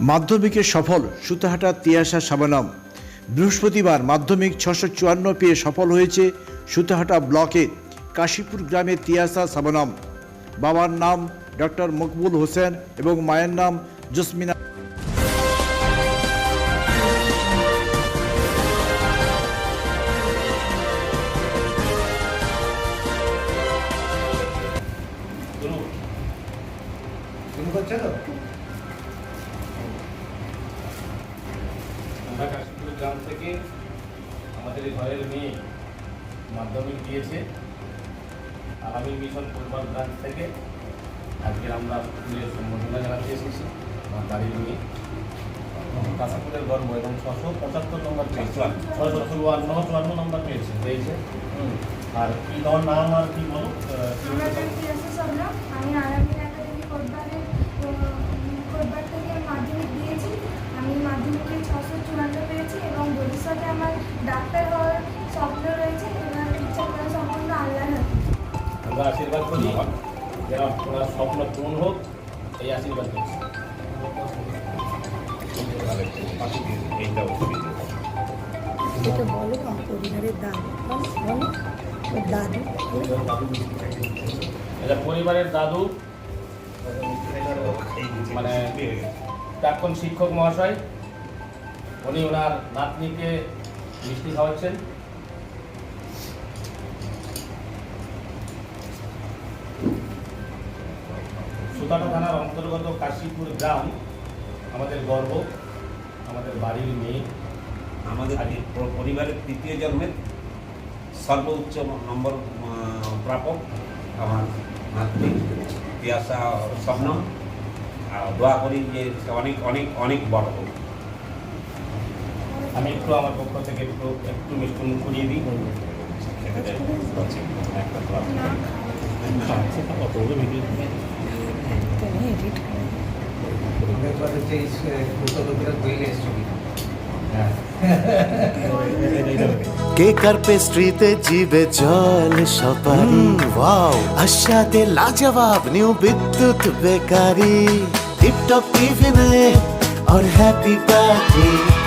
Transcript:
মাধ্যমিকে সফল সুতাহাটা তিয়াসা শাবানম বৃহস্পতিবার মাধ্যমিক ছশো চুয়ান্ন পেয়ে সফল হয়েছে সুতাহাটা ব্লকে কাশীপুর গ্রামে তিয়াসা শাবানম বাবার নাম ডক্টর মকবুল হোসেন এবং মায়ের নাম জসমিনা। তো? আমরা কাশীপুর গ্রাম থেকে আমাদের এই ঘরের মেয়ে মাধ্যমিক দিয়েছে। আগামী মিশন পরিবার ব্রাঞ্চ থেকে আজকে আমরা স্কুলের সম্বোধনা জানাতে এসেছি। আমার বাড়ির মেয়ে। কাশীপুরের গর্ব এবং ছশো পঁচাত্তর নম্বর পেয়েছে। ছশো চুয়ান্ন চুয়ান্ন নম্বর পেয়েছে পেয়েছে। আর কি তোমার নাম আর কি বলো? আমি আরামিন একাডেমি কোটবারের কোটবার থেকে মাধ্যমিক দিয়েছি আমি মাধ্যমিকে ছশো চুয়ান্ন পেয়েছি এবং ভবিষ্যতে আমার ডাক্তার হওয়ার স্বপ্ন রয়েছে এবার ইচ্ছা করা সম্পূর্ণ আমরা আশীর্বাদ করি যেন ওনার স্বপ্ন পূর্ণ হোক এই আশীর্বাদ করছি। যেটা বলো আমার পরিবারের বলো দাদু। এটা পরিবারের দাদু মানে প্রাক্তন শিক্ষক মহাশয় উনি ওনার নাতনিকে মিষ্টি খাওয়াচ্ছেন। সুতাটা থানার অন্তর্গত কাশীপুর গ্রাম আমাদের গর্ব আমাদের বাড়ির মেয়ে। আমাদের পরিবারের তৃতীয় জন্মের সর্বোচ্চ নম্বর প্রাপক আমার নাতনি তিয়াসা স্বপ্ন। আর দোয়া করি যে অনেক অনেক অনেক বড় হোক। আমি একটু আমার পক্ষ থেকে একটু একটু মিষ্টি মুখ করিয়ে দিই তুমি এডিট আমাদের এবার হচ্ছে এই ফটোগ্রাফির বইলে এসছো কিনা হ্যাঁ কেক আর পেস্ট্রিতে জিবে জল সপারি ওয়াও আশাতে লাজবাব নিউ বিদ্যুৎ বেকারি টিপটপ টিফিনে और हैप्पी पार्टी